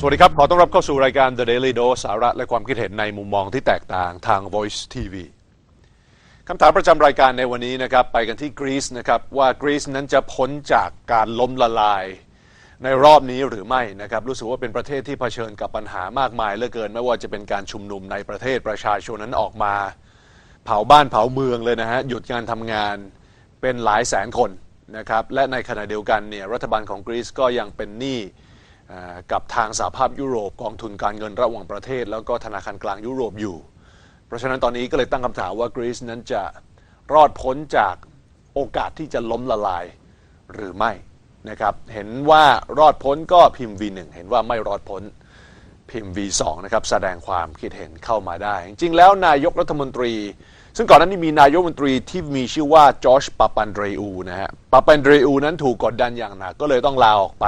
สวัสดีครับ ขอต้อนรับเข้าสู่รายการ The Daily Dose สาระและความคิดเห็นในมุมมองที่แตกต่างทาง Voice TV คำถามประจำรายการในวันนี้นะครับ ไปกันที่กรีซนะครับ ว่ากรีซนั้นจะพ้นจากการล้มละลาย ในรอบนี้หรือไม่นะครับ รู้สึกว่าเป็นประเทศที่เผชิญกับปัญหามากมายเหลือเกิน ไม่ว่าจะเป็นการชุมนุมในประเทศประชาชนนั้นออกมา เผาบ้านเผาเมืองเลยนะฮะหยุดงานทำงานเป็นหลายแสนคนนะครับและในขณะเดียวกันเนี่ยรัฐบาลของกรีซก็ยังเป็นหนี้ กับทางสหภาพยุโรปกองทุนการเงินระหว่างประเทศ แล้วก็ธนาคารกลางยุโรปอยู่ เพราะฉะนั้นตอนนี้ก็เลยตั้งคำถามว่ากรีซนั้นจะรอดพ้นจากโอกาสที่จะล้มละลายหรือไม่นะครับเห็นว่ารอดพ้นก็พิมพ์ V1 เห็นว่าไม่รอดพ้นพิมพ์ V2 นะครับแสดงความคิดเห็นเข้ามาได้ จริงๆแล้วนายกรัฐมนตรี ซึ่งก่อนหน้านี้มีนายกรัฐมนตรีที่มีชื่อว่าจอร์จปาปันเดรูนะฮะปาปันเดรูนั้นถูกกดดันอย่างหนักก็เลยต้องลาออกไป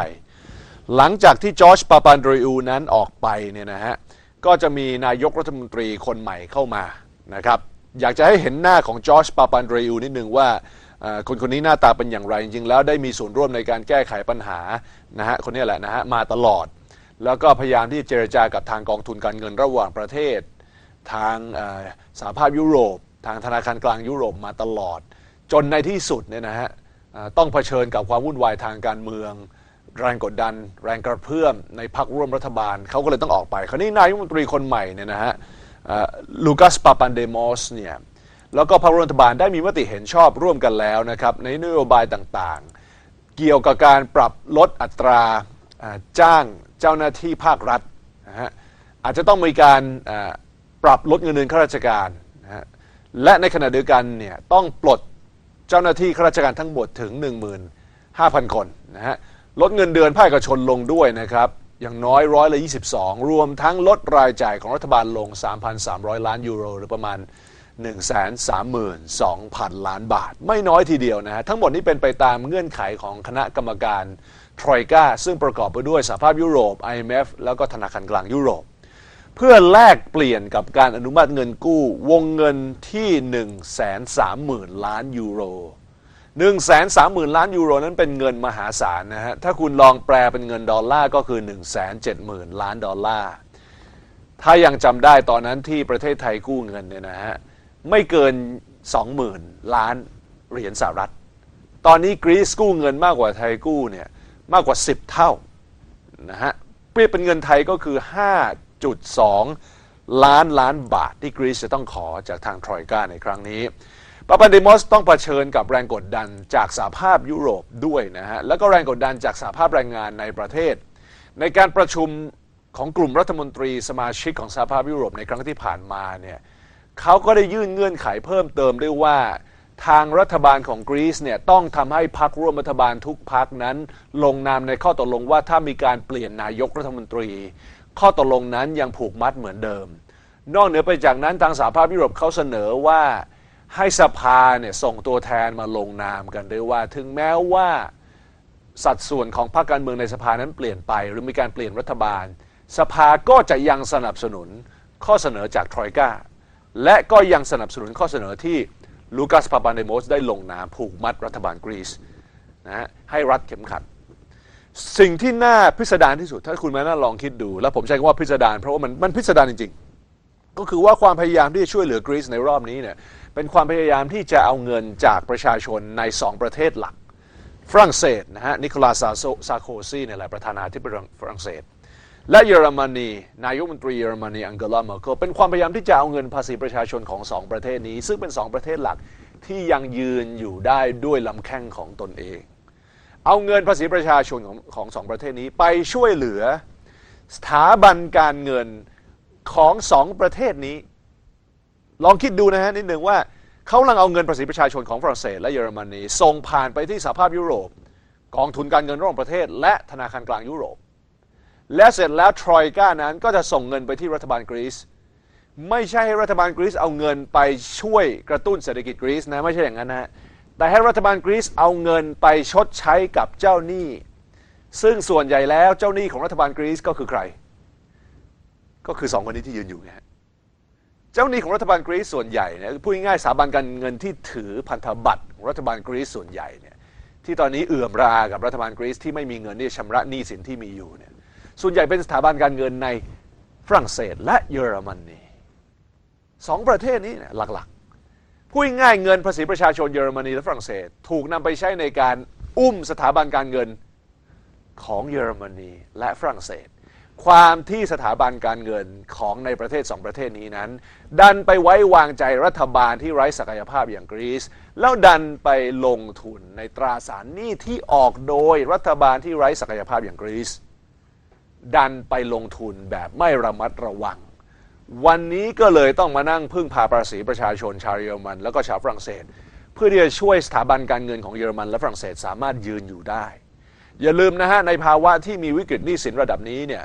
หลังจากที่จอร์จปาปันดรอูนั้นออกไปเนี่ยนะฮะก็จะมีนายกรัฐมนตรีคนใหม่เข้ามานะครับอยากจะให้เห็นหน้าของจอร์จปาปันดรอูนิดนึงว่าคนคนนี้หน้าตาเป็นอย่างไร จริงๆ แล้วได้มีส่วนร่วมในการแก้ไขปัญหานะฮะคนนี้แหละนะฮะมาตลอด แล้วก็พยายามที่เจรจากับทางกองทุนการเงินระหว่างประเทศ ทางสหภาพยุโรป ทางธนาคารกลางยุโรปมาตลอด จนในที่สุดเนี่ยนะฮะต้องเผชิญกับความวุ่นวายทางการเมือง แรงกดดัน แรงกระเพื่อมในพรรคร่วมรัฐบาลเขาก็เลยต้องออกไป คราวนี้นายกรัฐมนตรีคนใหม่เนี่ยนะฮะลูกัสปาปันเดโมสเนี่ยแล้วก็พรรครัฐบาลได้มีมติเห็นชอบร่วมกันแล้วนะครับในนโยบายต่างๆ เกี่ยวกับการปรับลดอัตราจ้างเจ้าหน้าที่ภาครัฐนะฮะอาจจะต้องมีการปรับลดเงินเดือนข้าราชการนะฮะและในขณะเดียวกันเนี่ยต้องปลดเจ้าหน้าที่ข้าราชการทั้งหมดถึง 15,000 คนนะฮะ ลดเงินเดือนภาคเอกชนลงด้วยนะครับอย่างน้อยร้อยละ22 รวมทั้งลดรายจ่ายของรัฐบาลลง 3,300 ล้านยูโร หรือประมาณ 132,000 ล้านบาท ไม่น้อยทีเดียวนะฮะ ทั้งหมดนี้เป็นไปตามเงื่อนไขของคณะกรรมการทรอยกาซึ่งประกอบไปด้วยสหภาพยุโรป IMF แล้วก็ธนาคารกลางยุโรป เพื่อแลกเปลี่ยนกับการอนุมัติเงินกู้วงเงินที่ 130,000 ล้านยูโร 130,000 ล้านยูโรนั้นเป็นเงินมหาศาลนะฮะ ถ้าคุณลองแปลเป็นเงินดอลลาร์ก็คือ 170,000 ล้านดอลลาร์ ถ้ายังจำได้ตอนนั้นที่ประเทศไทยกู้เงินเนี่ยนะฮะ ไม่เกิน 20,000 ล้านเหรียญสหรัฐ ตอนนี้กรีซกู้เงินมากกว่าไทยกู้เนี่ยมากกว่า 10 เท่านะฮะ เปรียบเป็นเงินไทยก็คือ 5.2 ล้านล้านบาทที่กรีซจะต้องขอจากทางทรอยกาในครั้งนี้ ปาปันเดมอสต้องเผชิญกับแรงกดดันจากสหภาพยุโรปด้วยนะฮะ แล้วก็แรงกดดันจากสหภาพแรงงานในประเทศ ในการประชุมของกลุ่มรัฐมนตรีสมาชิกของสหภาพยุโรปในครั้งที่ผ่านมาเนี่ยเขาก็ได้ยื่นเงื่อนไขเพิ่มเติมด้วยว่าทางรัฐบาลของกรีซเนี่ยต้องทำให้พรรคร่วมรัฐบาลทุกพรรคนั้น ลงนามในข้อตกลงว่าถ้ามีการเปลี่ยนนายกรัฐมนตรี ข้อตกลงนั้นยังผูกมัดเหมือนเดิม นอกเหนือไปจากนั้นทางสหภาพยุโรปเขาเสนอว่า ให้สภาเนี่ยส่งตัวแทนมาลงนามกันด้วยว่า ถึงแม้ว่าสัดส่วนของพรรคการเมืองในสภานั้นเปลี่ยนไป หรือมีการเปลี่ยนรัฐบาล สภาก็จะยังสนับสนุนข้อเสนอจากทรอยกาและก็ยังสนับสนุนข้อเสนอที่ลูกัสปาปาเดโมสได้ลงนามผูกมัดรัฐบาลกรีซนะฮะให้รัดเข็มขัด สิ่งที่น่าพิสดารที่สุด ถ้าคุณแม่น่าลองคิดดู แล้วผมใช้คำว่าพิสดารเพราะว่ามันมันพิสดารจริง ๆ ก็คือว่าความพยายามที่จะช่วยเหลือกรีซในรอบนี้เนี่ย เป็นความพยายามที่จะเอาเงินจากประชาชนใน 2 ประเทศหลัก ฝรั่งเศสนะฮะนิโคลัสซาโคซีเนี่ยแหละประธานาธิบดีฝรั่งเศส และเยอรมนีนายกมนตรีเยอรมนีอังเกลาเมอร์เคิลเป็นความพยายามที่จะเอาเงินภาษีประชาชนของสองประเทศนี้ ซึ่งเป็นสองประเทศหลักที่ยังยืนอยู่ได้ด้วยลำแข้งของตนเอง เอาเงินภาษีประชาชนของของสองประเทศนี้ไปช่วยเหลือ สถาบันการเงินของสองประเทศนี้ ลองคิดดูนะฮะนิดหนึ่งว่าเขากำลังเอาเงินภาษีประชาชนของฝรั่งเศสและเยอรมนีส่งผ่านไปที่สหภาพยุโรป กองทุนการเงินระหว่างประเทศ และธนาคารกลางยุโรป และเสร็จแล้วทรอยก้านั้นก็จะส่งเงินไปที่รัฐบาลกรีซไม่ใช่ให้รัฐบาลกรีซเอาเงินไปช่วยกระตุ้นเศรษฐกิจกรีซนะไม่ใช่อย่างนั้นนะแต่ให้รัฐบาลกรีซเอาเงินไปชดใช้กับเจ้าหนี้ ซึ่งส่วนใหญ่แล้วเจ้าหนี้ของรัฐบาลกรีซก็คือใคร ก็คือสองคนนี้ที่ยืนอยู่ไง จ้าหนี้ของรัฐบาลกรีซส่วนใหญ่เนี่ยพูดง่ายๆสถาบันการเงินที่ถือพันธบัตรของรัฐบาลกรีซส่วนใหญ่เนี่ยที่ตอนนี้เอื่อมรากับรัฐบาลกรีซที่ไม่มีเงินที่จะชำระหนี้สินที่มีอยู่เนี่ยส่วนใหญ่เป็นสถาบันการเงินในฝรั่งเศสและเยอรมนีสองประเทศนี้เนี่ยหลักๆพูดง่ายเงินภาษีประชาชนเยอรมนีและฝรั่งเศส ถูกนำไปใช้ในการอุ้มสถาบันการเงินของเยอรมนีและฝรั่งเศส ความที่สถาบันการเงินของในประเทศสองประเทศนี้นั้น ดันไปไว้วางใจรัฐบาลที่ไร้ศักยภาพอย่างกรีซแล้วดันไปลงทุนในตราสารหนี้ที่ออกโดยรัฐบาลที่ไร้ศักยภาพอย่างกรีซดันไปลงทุนแบบไม่ระมัดระวัง วันนี้ก็เลยต้องมานั่งพึ่งพาภาษีประชาชนชาวเยอรมัน แล้วก็ชาวฝรั่งเศส เพื่อที่จะช่วยสถาบันการเงินของเยอรมัน และฝรั่งเศสสามารถยืนอยู่ได้ อย่าลืมนะฮะในภาวะที่มีวิกฤตหนี้สินระดับนี้เนี่ย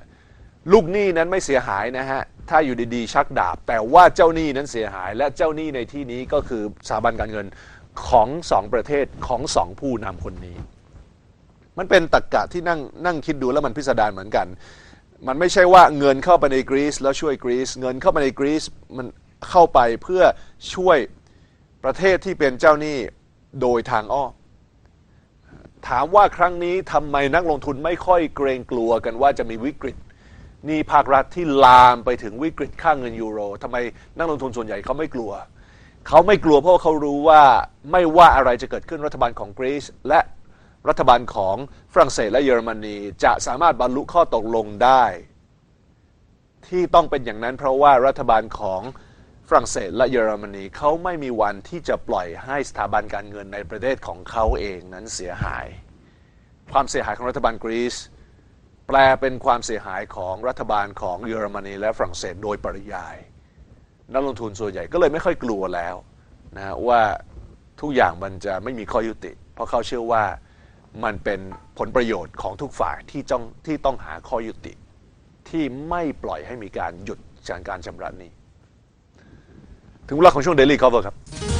ลูกหนี้นั้นไม่เสียหายนะฮะ ถ้าอยู่ดีๆ ชักดาบ แต่ว่าเจ้าหนี้นั้นเสียหาย และเจ้าหนี้ในที่นี้ก็คือสถาบันการเงินของสองประเทศของสองผู้นำคนนี้ มันเป็นตรกกะที่นั่งนั่งคิดดูแล้วมันพิสดารเหมือนกัน มันไม่ใช่ว่าเงินเข้าไปในกรีซแล้วช่วยกรีซเงินเข้าไปในกรีซมันเข้าไปเพื่อช่วยประเทศที่เป็นเจ้าหนี้โดยทางอ้อมถามว่าครั้งนี้ทำไมนักลงทุนไม่ค่อยเกรงกลัวกันว่าจะมีวิกฤต หนี้ภาครัฐที่ลามไปถึงวิกฤตค่าเงินยูโรทำไมนักลงทุนส่วนใหญ่เขาไม่กลัว เขาไม่กลัวเพราะเขารู้ว่าไม่ว่าอะไรจะเกิดขึ้นรัฐบาลของกรีซและรัฐบาลของฝรั่งเศสและเยอรมนีจะสามารถบรรลุข้อตกลงได้ ที่ต้องเป็นอย่างนั้นเพราะว่ารัฐบาลของฝรั่งเศสและเยอรมนีเขาไม่มีวันที่จะปล่อยให้สถาบันการเงินในประเทศของเขาเองนั้นเสียหาย ความเสียหายของรัฐบาลกรีซ แปลเป็นความเสียหายของรัฐบาลของเยอรมนีและฝรั่งเศสโดยปริยาย นักลงทุนส่วนใหญ่ก็เลยไม่ค่อยกลัวแล้วนะว่าทุกอย่างมันจะไม่มีข้อยุติ เพราะเขาเชื่อว่ามันเป็นผลประโยชน์ของทุกฝ่ายที่ต้องที่ต้องหาข้อยุติ ที่ไม่ปล่อยให้มีการหยุดจากการชำระหนี้ถึงเวลาของช่วง Daily Cover ครับ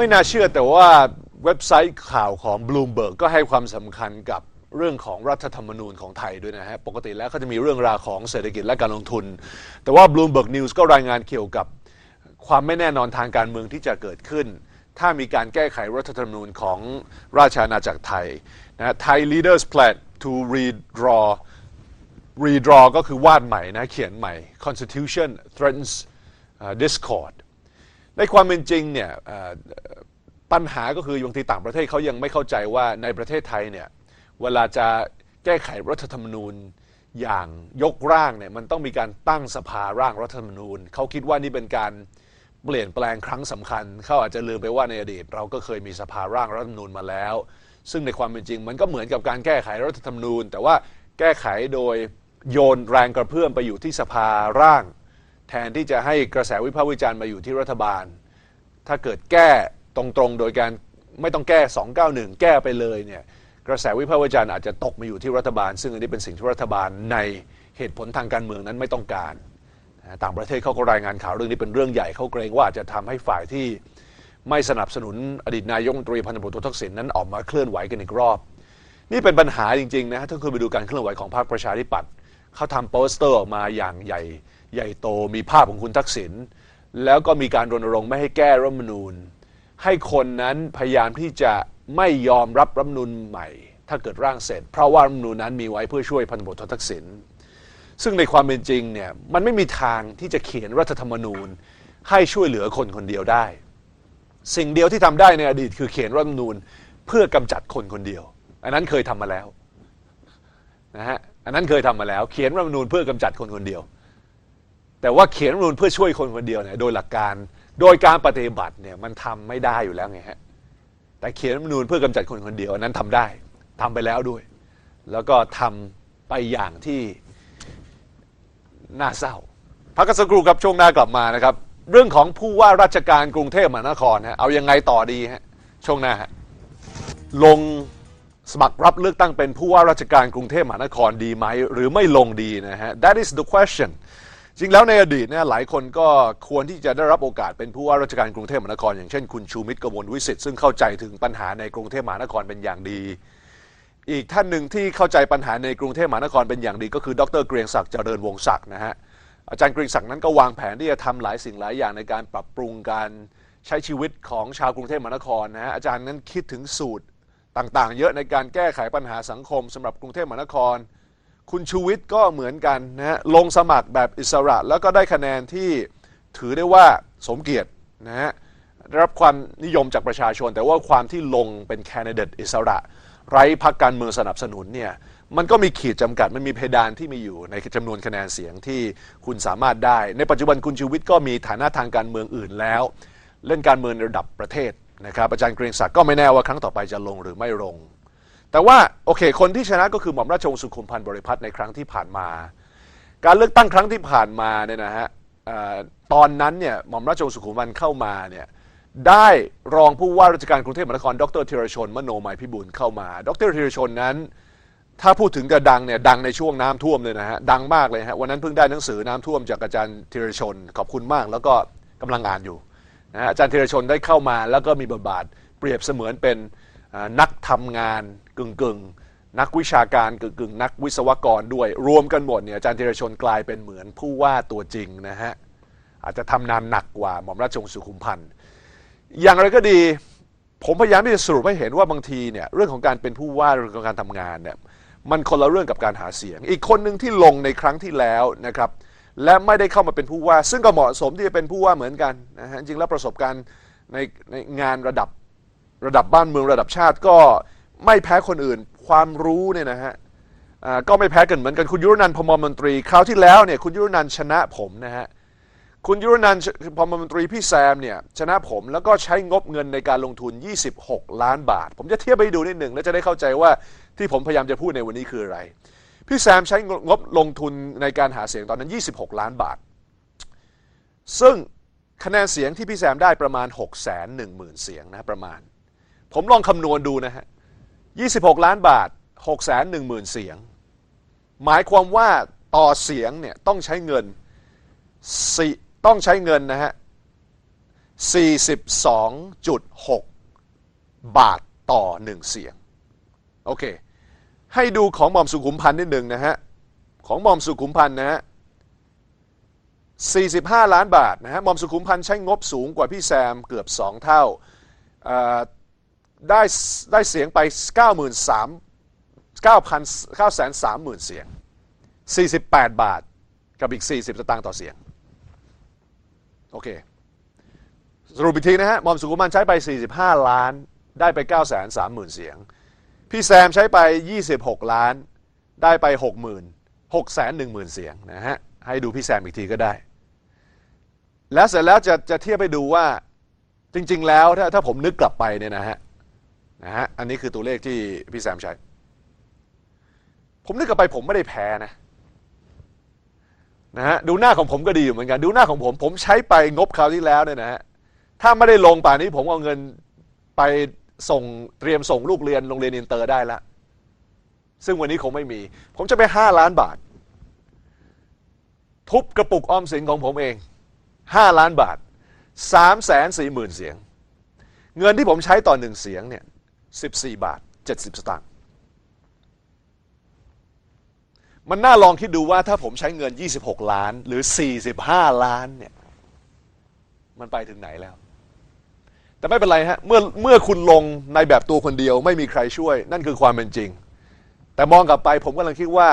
ไม่น่าเชื่อแต่ว่าเว็บไซต์ข่าวของ Bloomberg ก็ให้ความสำคัญกับเรื่องของรัฐธรรมนูญของไทยด้วยนะฮะ ปกติแล้วเขาจะมีเรื่องราวของเศรษฐกิจและการลงทุน แต่ว่า Bloomberg News ก็รายงานเกี่ยวกับความไม่แน่นอนทางการเมืองที่จะเกิดขึ้น ถ้ามีการแก้ไขรัฐธรรมนูญของราชอาณาจักรไทยนะ Thai leaders plan to redraw redraw ก็คือวาดใหม่นะเขียนใหม่ Constitution threatens uh, discord ในความเป็นจริงเนี่ยปัญหาก็คือบางทีต่างประเทศเขายังไม่เข้าใจว่าในประเทศไทยเนี่ยเวลาจะแก้ไขรัฐธรรมนูญอย่างยกร่างเนี่ยมันต้องมีการตั้งสภาร่างรัฐธรรมนูญเขาคิดว่านี่เป็นการเปลี่ยนแปลงครั้งสำคัญเขาอาจจะลืมไปว่าในอดีต เราก็เคยมีสภาร่างรัฐธรรมนูญมาแล้ว ซึ่งในความเป็นจริง มันก็เหมือนกับการแก้ไขรัฐธรรมนูญ แต่ว่าแก้ไขโดยโยนแรงกระเพื่อมไปอยู่ที่สภาร่าง แทนที่จะให้กระแสวิพากษ์วิจารณ์มาอยู่ที่รัฐบาล ถ้าเกิดแก้ตรงๆ โดยการไม่ต้องแก้ 291 แก้ไปเลยเนี่ยกระแสวิพากษ์วิจารณ์อาจจะตกมาอยู่ที่รัฐบาล ซึ่งอันนี้เป็นสิ่งที่รัฐบาลในเหตุผลทางการเมืองนั้นไม่ต้องการ ต่างประเทศเขาก็รายงานข่าวเรื่องนี้เป็นเรื่องใหญ่เขาเกรงว่าจะทำให้ฝ่ายที่ไม่สนับสนุนอดีตนายกรัฐมนตรีพันธบุตรทักษิณนั้นออกมาเคลื่อนไหวกันอีกรอบ นี่เป็นปัญหาจริงๆนะถ้าคุณไปดูการเคลื่อนไหวของพรรคประชาธิปัตย์เขาทำโปสเตอร์ออกมาอย่างใหญ่ ใหญ่โตมีภาพของคุณทักษิณแล้วก็มีการรณรงค์ไม่ให้แก้รัฐมนูญ ให้คนนั้นพยายามที่จะไม่ยอมรับรัฐมนูญใหม่ ถ้าเกิดร่างเสร็จ เพราะว่ารัฐมนูญนั้นมีไว้เพื่อช่วยพันธบุตรทักษิณซึ่งในความเป็นจริงเนี่ยมันไม่มีทางที่จะเขียนรัฐธรรมนูญ ให้ช่วยเหลือคนคนเดียวได้ สิ่งเดียวที่ทำได้ในอดีตคือเขียนรัฐธรรมนูญเพื่อกำจัดคนคนเดียว อันนั้นเคยทำมาแล้วนะฮะอันนั้นเคยทำมาแล้ว เขียนรัฐธรรมนูญเพื่อกำจัดคนคนเดียว แต่ว่าเขียนรัฐธรรมนูญเพื่อช่วยคนคนเดียวเนี่ยโดยหลักการโดยการปฏิบัติเนี่ยมันทำไม่ได้อยู่แล้วไงฮะแต่เขียนรัฐธรรมนูญเพื่อกำจัดคนคนเดียวนั้นทำได้ทำไปแล้วด้วย แล้วก็ทำไปอย่างที่น่าเศร้าพักกันสักครู่ครับช่วงหน้ากลับมานะครับ เรื่องของผู้ว่าราชการกรุงเทพมหานครฮะเอายังไงต่อดีฮะช่วงหน้าฮะลงสมัครรับเลือกตั้งเป็นผู้ว่าราชการกรุงเทพมหานครดีไหม หรือไม่ลงดีนะฮะ that is the question จริงแล้วในอดีตเนี่ยหลายคนก็ควรที่จะได้รับโอกาสเป็นผู้ว่าราชการกรุงเทพมหานคร อย่างเช่นคุณชูมิตรกมลวิสิทธิ์ซึ่งเข้าใจถึงปัญหาในกรุงเทพมหานครเป็นอย่างดี อีกท่านหนึ่งที่เข้าใจปัญหาในกรุงเทพมหานครเป็นอย่างดี ก็คือดรเกรียงศักดิ์เจริญวงศักดิ์นะฮะอาจารย์เกรียงศักดิ์นั้นก็วางแผนที่จะทำหลายสิ่งหลายอย่างในการปรับปรุงการใช้ชีวิตของชาวกรุงเทพมหานครนะฮะอาจารย์นั้นคิดถึงสูตรต่างๆ เยอะในการแก้ไขปัญหาสังคมสำหรับกรุงเทพมหานคร คุณชูวิทย์ก็เหมือนกันนะฮะลงสมัครแบบอิสระ แล้วก็ได้คะแนนที่ถือได้ว่าสมเกียรตินะฮะได้รับความนิยมจากประชาชน แต่ว่าความที่ลงเป็นแคนดิเดตอิสระ ไร้พรรคการเมืองสนับสนุนเนี่ยมันก็มีขีดจำกัด มันมีเพดานที่มีอยู่ในจำนวนคะแนนเสียงที่คุณสามารถได้ ในปัจจุบันคุณชูวิทย์ก็มีฐานะทางการเมืองอื่นแล้ว เล่นการเมืองระดับประเทศนะครับอาจารย์เกรียงศักดิ์ก็ไม่แน่ว่าครั้งต่อไปจะลงหรือไม่ลง แต่ว่าโอเค คนที่ชนะก็คือหม่อมราชวงศ์สุขุมพันธ์บริพัตรในครั้งที่ผ่านมา การเลือกตั้งครั้งที่ผ่านมาเนี่ยนะฮะตอนนั้นเนี่ยหม่อมราชวงศ์สุขุมพันธ์เข้ามาเนี่ยได้รองผู้ว่าราชการกรุงเทพมหานคร ดรธีรชน มโนมัยพิบูลเข้ามา ดรธีรชนนั้น ถ้าพูดถึงจะดังเนี่ยดังในช่วงน้ำท่วมเลยนะฮะดังมากเลยฮะวันนั้นเพิ่งได้หนังสือน้ำท่วมจากอาจารย์ธีรชนขอบคุณมาก แล้วก็กำลังอ่านอยู่นะฮะอาจารย์ธีรชนได้เข้ามาแล้วก็มีบทบาทเปรียบเสมือนเป็น นักทำงานกึ่งกึ่งๆนักวิชาการกึ่งกึ่งๆนักวิศวกรด้วย รวมกันหมดเนี่ยอาจารย์ธีรชนกลายเป็นเหมือนผู้ว่าตัวจริงนะฮะอาจจะทำนานหนักกว่าหม่อมราชวงศ์สุขุมพันธ์อย่างไรก็ดีผมพยายามที่จะสรุปให้เห็นว่าบางทีเนี่ยเรื่องของการเป็นผู้ว่าเรื่องของการทำงานเนี่ยมันคนละเรื่องกับการหาเสียง อีกคนหนึ่งที่ลงในครั้งที่แล้วนะครับและไม่ได้เข้ามาเป็นผู้ว่า ซึ่งก็เหมาะสมที่จะเป็นผู้ว่าเหมือนกันนะฮะจริงแล้วประสบการณ์ในในงานระดับ ระดับบ้านเมืองระดับชาติก็ไม่แพ้คนอื่น ความรู้เนี่ยนะฮะก็ไม่แพ้กันเหมือนกันคุณยุรนันท์พมรมนตรีคราวที่แล้วเนี่ยคุณยุรนันท์ชนะผมนะฮะคุณยุรนันท์พมนตรีพี่แซมเนี่ยชนะผมแล้วก็ใช้งบเงินในการลงทุน 26 ล้านบาท ผมจะเทียบไปดูนิดหนึ่งแล้วจะได้เข้าใจว่าที่ผมพยายามจะพูดในวันนี้คืออะไร พี่แซมใช้งบลงทุนในการหาเสียงตอนนั้น 26 ล้านบาท ซึ่งคะแนนเสียงที่พี่แซมได้ประมาณ 6 1 0 0 0 0 เสียงนะประมาณ ผมลองคำนวณดูนะฮะ 26 ล้านบาท 6 1 0 0 0 0 เสียง หมายความว่าต่อเสียงเนี่ยต้องใช้เงินสี่ต้องใช้เงินนะฮะ 42.6 บาทต่อหนึ่งเสียง โอเค ให้ดูของหม่อมสุขุมพันธ์นิดหนึ่งนะฮะ ของหม่อมสุขุมพันธ์นะฮะ 45 ล้านบาทนะฮะ หม่อมสุขุมพันธ์ใช้งบสูงกว่าพี่แซมเกือบ 2 เท่าอ่อ ได้ได้เสียงไป 93 9,000 930,000 เสียง 48 บาทกับอีก 40 สตางค์ต่อเสียง โอเค สรุปอีกทีนะฮะ มอมสุขุมันใช้ไป 45 ล้าน ได้ไป 9 3 0 0 0 0 เสียง พี่แซมใช้ไป 26 ล้าน ได้ไป 60,000 6 1 0 0 0 0 เสียงนะฮะ ให้ดูพี่แซมอีกทีก็ได้ แล้วเสร็จแล้วจะจะเทียบไปดูว่าจริง ๆ แล้วถ้าถ้าผมนึกกลับไปเนี่ยนะฮะ นะฮะอันนี้คือตัวเลขที่พี่แซมใช้ผมนึกกลับไปผมไม่ได้แพ้นะนะฮะดูหน้าของผมก็ดีอยู่เหมือนกัน ดูหน้าของผม ผมใช้ไปงบคราวที่แล้วเนี่ยนะฮะถ้าไม่ได้ลงป่านนี้ผมเอาเงินไปส่งเตรียมส่งลูกเรียนโรงเรียนอินเตอร์ได้ล้วซึ่งวันนี้คงไม่มี ผมจะไป 5 ล้านบาท ทุบกระปุกออมสินของผมเอง 5 ล้านบาท3แสนสี่หมื่นเสียง เงินที่ผมใช้ต่อหนึ่งเสียงเนี่ย 14 บาท 70 สตางค์มันน่าลองคิดดูว่าถ้าผมใช้เงิน 26 ล้านหรือ 45 ล้านเนี่ยมันไปถึงไหนแล้ว แต่ไม่เป็นไรฮะเมื่อเมื่อคุณลงในแบบตัวคนเดียว ไม่มีใครช่วย นั่นคือความเป็นจริง แต่มองกลับไปผมกำลังคิดว่า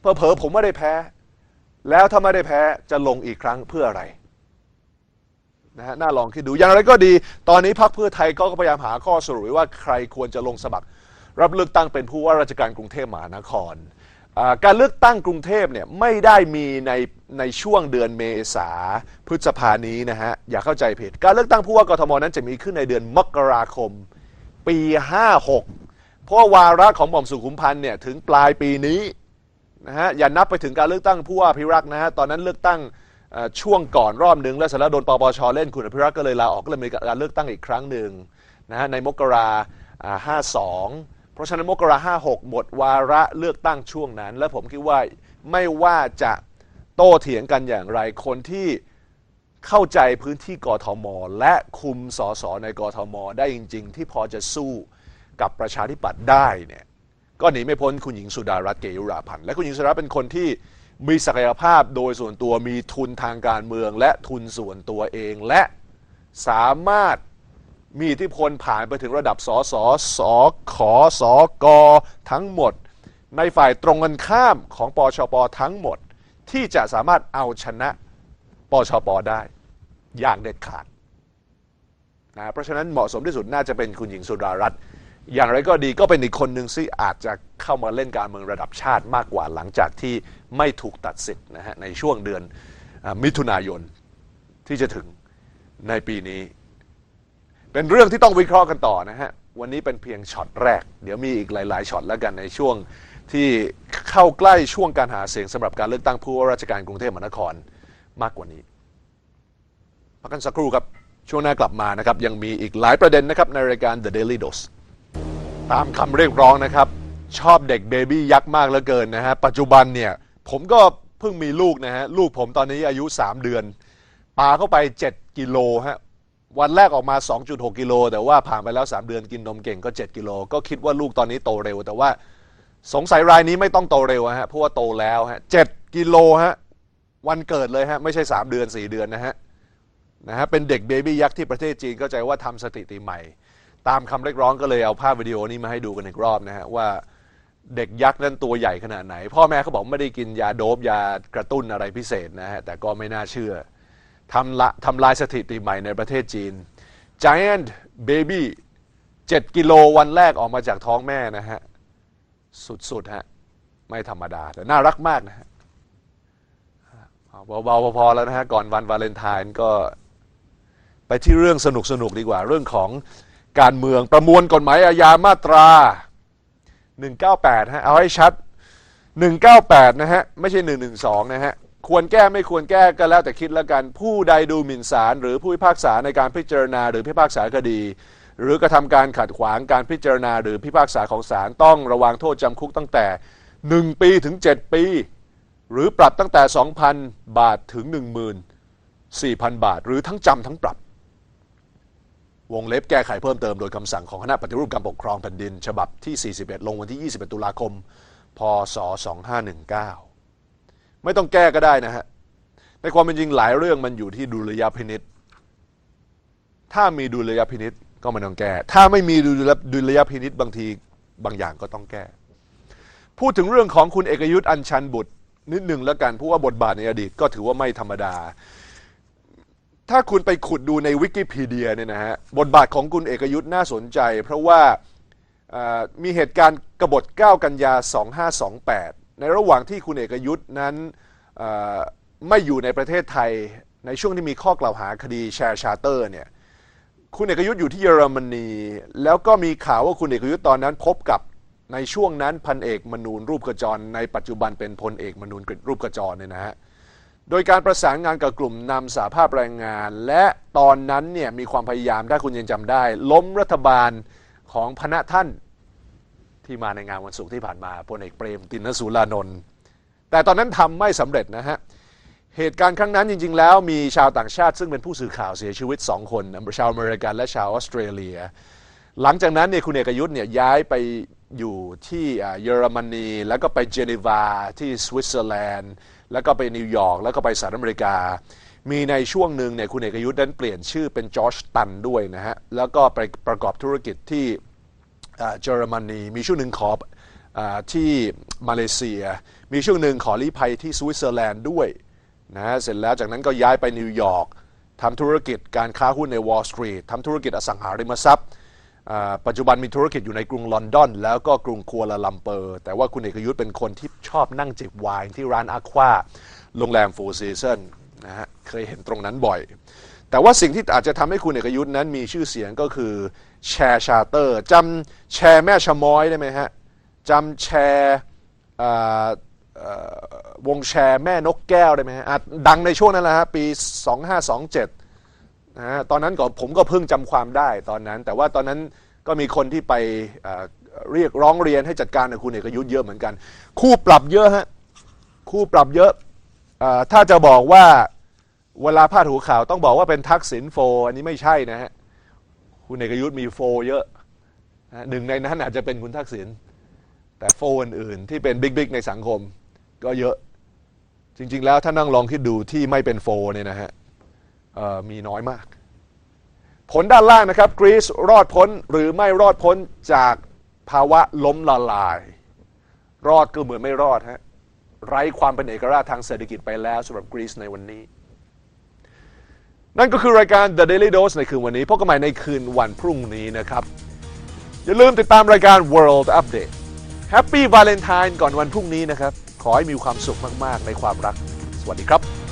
เพอเพอผมไม่ได้แพ้ แล้วถ้าไม่ได้แพ้จะลงอีกครั้งเพื่ออะไร นะฮะน่าลองคิดดูอย่างไรก็ดี ตอนนี้พรรคเพื่อไทยก็พยายามหาข้อสรุปว่าใครควรจะลงสมัคร รับเลือกตั้งเป็นผู้ว่าราชการกรุงเทพมหานคร การเลือกตั้งกรุงเทพเนี่ยไม่ได้มีในในช่วงเดือนเมษาพฤษภานี้นะฮะอย่าเข้าใจผิด การเลือกตั้งผู้ว่ากทมนั้นจะมีขึ้นในเดือนมกราคม ปี 56 เพราะวาระของหม่อมสุขุมพันธ์เนี่ยถึงปลายปีนี้นะฮะอย่านับไปถึงการเลือกตั้งผู้ว่าพิรักษ์นะฮะตอนนั้นเลือกตั้ง ช่วงก่อนรอบหนึ่งแล้วเสร็จแล้วโดนปปชเล่นคุณอภิรักษ์ก็เลยลาออกก็เลยมีการเลือกตั้งอีกครั้งหนึ่งนะฮะในมกราห้าสองเพราะฉะนั้นมกราห้าหกหมดวาระเลือกตั้งช่วงนั้น และผมคิดว่าไม่ว่าจะโต้เถียงกันอย่างไรคนที่เข้าใจพื้นที่กทม และคุมสสในกทม ได้จริง ๆ ที่พอจะสู้กับประชาธิปัตย์ได้เนี่ยก็หนีไม่พ้นคุณหญิงสุดารัตน์เกยุราพันธ์และคุณหญิงสุดารัตน์เป็นคนที่ มีศักยภาพโดยส่วนตัวมีทุนทางการเมือง และทุนส่วนตัวเองและสามารถมีอิทธิพลผ่านไปถึงระดับสสสขสกทั้งหมด ในฝ่ายตรงกันข้ามของปชปทั้งหมด ที่จะสามารถเอาชนะปชปได้ อย่างเด็ดขาดนะเพราะฉะนั้นเหมาะสมที่สุดน่าจะเป็นคุณหญิงสุดารัตน์อย่างไรก็ดีก็เป็นอีกคนหนึ่งที่อาจจะ เข้ามาเล่นการเมืองระดับชาติมากกว่าหลังจากที่ไม่ถูกตัดสิทธิ์นะฮะในช่วงเดือนอมิถุนายนที่จะถึงในปีนี้ เป็นเรื่องที่ต้องวิเคราะห์กันต่อนะฮะวันนี้เป็นเพียงช็อตแรก เดี๋ยวมีอีกหลาย ๆช็อตแล้วกันในช่วงที่เข้าใกล้ช่วงการหาเสียงสำหรับการเลือกตั้งผู้ว่าราชการกรุงเทพมหานครมากกว่านี้พักกันสักครู่ครับ ช่วงหน้ากลับมานะครับ ยังมีอีกหลายประเด็นนะครับ ในรายการ The Daily Dose ตามคำเรียกร้องนะครับ ชอบเด็กเบบี้ยักษ์มากเหลือเกินนะฮะ ปัจจุบันเนี่ย ผมก็เพิ่งมีลูกนะฮะ ลูกผมตอนนี้อายุ 3 เดือนปาเข้าไป 7 กิโลฮะ วันแรกออกมา 2.6 กิโล แต่ว่าผ่านไปแล้ว 3 เดือนกินนมเก่งก็ 7 กิโล ก็คิดว่าลูกตอนนี้โตเร็ว แต่ว่าสงสัยรายนี้ไม่ต้องโตเร็วฮะเพราะว่าโตแล้วฮะ7กิโลฮะวันเกิดเลยฮะไม่ใช่ 3 เดือน 4 เดือนนะฮะนะฮะเป็นเด็กเบบี้ยักษ์ที่ประเทศจีนเข้าใจว่าทำสถิติใหม่ ตามคำเรียกร้องก็เลยเอาภาพวิดีโอนี้มาให้ดูกันอีกรอบนะฮะว่า เด็กยักษ์นั้นตัวใหญ่ขนาดไหน พ่อแม่เขาบอกไม่ได้กินยาโดบยากระตุ้นอะไรพิเศษนะฮะ แต่ก็ไม่น่าเชื่อทำละทำลายสถิติใหม่ในประเทศจีน Giant Baby 7 กิโลวันแรกออกมาจากท้องแม่นะฮะ สุดๆฮะ ไม่ธรรมดาแต่น่ารักมากนะฮะเบาๆพอๆแล้วนะฮะ ก่อนวันวาเลนไทน์ก็ไปที่เรื่องสนุกๆดีกว่าเรื่องของการเมืองประมวลกฎหมายอาญามาตรา 198ฮะเอาให้ชัด 198นะฮะไม่ใช่ 112นะฮะควรแก้ไม่ควรแก้ก็แล้วแต่คิดแล้วกัน ผู้ใดดูหมิ่นศาลหรือผู้พิพากษาในการพิจารณาหรือพิพากษาคดี หรือกระทำการขัดขวางการพิจารณาหรือพิพากษาของศาลต้องระวังโทษจำคุกตั้งแต่ 1 ปีถึง 7 ปี หรือปรับตั้งแต่ 2,000 บาทถึง 14,000 บาท หรือทั้งจำทั้งปรับ วงเล็บแก้ไขเพิ่มเติมโดยคำสั่งของคณะปฏิรูปการปกครองแผ่นดิน ฉบับที่ 41 ลงวันที่ 21 ตุลาคม พศ 2519 ไม่ต้องแก้ก็ได้นะฮะ ในความเป็นจริงหลายเรื่องมันอยู่ที่ดุลยพินิษถ้ามีดุลยพินิษก็ไม่ต้องแก้ ถ้าไม่มีดุลยดุลยพินิษบางทีบางอย่างก็ต้องแก้ พูดถึงเรื่องของคุณเอกยุทธ์อัญชันบุตรนิดหนึ่งแล้วกันเพราะว่าบทบาทในอดีตก็ถือว่าไม่ธรรมดา ถ้าคุณไปขุดดูในวิกิพีเดียเนี่ยนะฮะบทบาทของคุณเอกยุทธ์น่าสนใจ เพราะว่ามีเหตุการณ์กบฏ 9 กันยา 2528 ในระหว่างที่คุณเอกยุทธ์นั้นไม่อยู่ในประเทศไทยในช่วงที่มีข้อกล่าวหาคดีแชร์ชาร์เตอร์เนี่ยคุณเอกยุทธ์อยู่ที่เยอรมนี แล้วก็มีข่าวว่าคุณเอกยุทธ์ตอนนั้นพบกับในช่วงนั้นพันเอกมนูนรูปกระจร ในปัจจุบันเป็นพลเอกมนูนรูปกระจรเนี่ยนะฮะ โดยการประสานงานกับกลุ่มนำสาภาพแรงงาน และตอนนั้นเนี่ยมีความพยายามถ้าคุณยังจำได้ ล้มรัฐบาลของพณะท่านที่มาในงานวันศุกร์ที่ผ่านมาพลเอกเปรมตินสุรานนท์แต่ตอนนั้นทำไม่สำเร็จนะฮะเหตุการณ์ครั้งนั้นจริง ๆ แล้วมีชาวต่างชาติซึ่งเป็นผู้สื่อข่าวเสียชีวิต 2 คนชาวอเมริกันและชาวออสเตรเลีย หลังจากนั้นเนี่ยคุณเอกยุทธ์เนี่ยย้ายไป อยู่ที่เยอรมนี แล้วก็ไปเจนีวาที่สวิตเซอร์แลนด์ แล้วก็ไปนิวยอร์กแล้วก็ไปสหรัฐอเมริกา มีในช่วงหนึ่งเนี่ยคุณเอกยุทธ์นั้นเปลี่ยนชื่อเป็นจอร์จตันด้วยนะฮะ แล้วก็ไปประกอบธุรกิจที่เยอรมนี มีช่วงหนึ่งขออที่มาเลเซีย มีช่วงหนึ่งขอลี้ภัยที่สวิตเซอร์แลนด์ด้วยนะฮะ เสร็จแล้วจากนั้นก็ย้ายไปนิวยอร์กทำธุรกิจการค้าหุ้นในวอลล์สตรีททำธุรกิจอสังหาริมทรัพย์ ปัจจุบันมีธุรกิจอยู่ในกรุงลอนดอน แล้วก็กรุงกัวลาลัมเปอร์ แต่ว่าคุณเอกยุทธเป็นคนที่ชอบนั่งจิบไวน์ที่ร้านอาควาโรงแรมโฟร์ซีซันนะฮะเคยเห็นตรงนั้นบ่อย แต่ว่าสิ่งที่อาจจะทำให้คุณเอกยุทธนั้นมีชื่อเสียงก็คือแชร์ชาเตอร์จำแชร์แม่ชะม้อยได้ไหมฮะจำแชร์วงแชร์แม่นกแก้วได้ไหมฮะอะดังในช่วงนั้นแหละฮะปี 2527 นะตอนนั้นก็ผมก็เพิ่งจำความได้ตอนนั้น แต่ว่าตอนนั้นก็มีคนที่ไปเรียกร้องเรียนให้จัดการกับคุณเอกยุทธ์เยอะเหมือนกัน คู่ปรับเยอะฮะคู่ปรับเยอะอถ้าจะบอกว่าเวลาพาดหัวข่าวต้องบอกว่าเป็นทักษิณโฟ อันนี้ไม่ใช่นะฮะคุณเอกยุทธ์มีโฟ เยอะหนึ่งในนั้นอาจจะเป็นคุณทักษิณแต่โฟอื่นๆที่เป็นบิ๊กๆในสังคมก็เยอะจริง ๆ แล้วถ้านั่งลองคิดดูที่ไม่เป็นโฟเนี่ยนะฮะ มีน้อยมาก ผลด้านล่างนะครับกรีซรอดพ้นหรือไม่รอดพ้นจากภาวะล้มละลาย รอดก็เหมือนไม่รอดฮะไร้ความเป็นเอกราชทางเศรษฐกิจไปแล้วสำหรับกรีซในวันนี้ นั่นก็คือรายการ The Daily Dose ในคืนวันนี้พบกันใหม่ในคืนวันพรุ่งนี้นะครับ อย่าลืมติดตามรายการ World Update Happy Valentine ก่อนวันพรุ่งนี้นะครับ ขอให้มีความสุขมาก ๆ ในความรัก สวัสดีครับ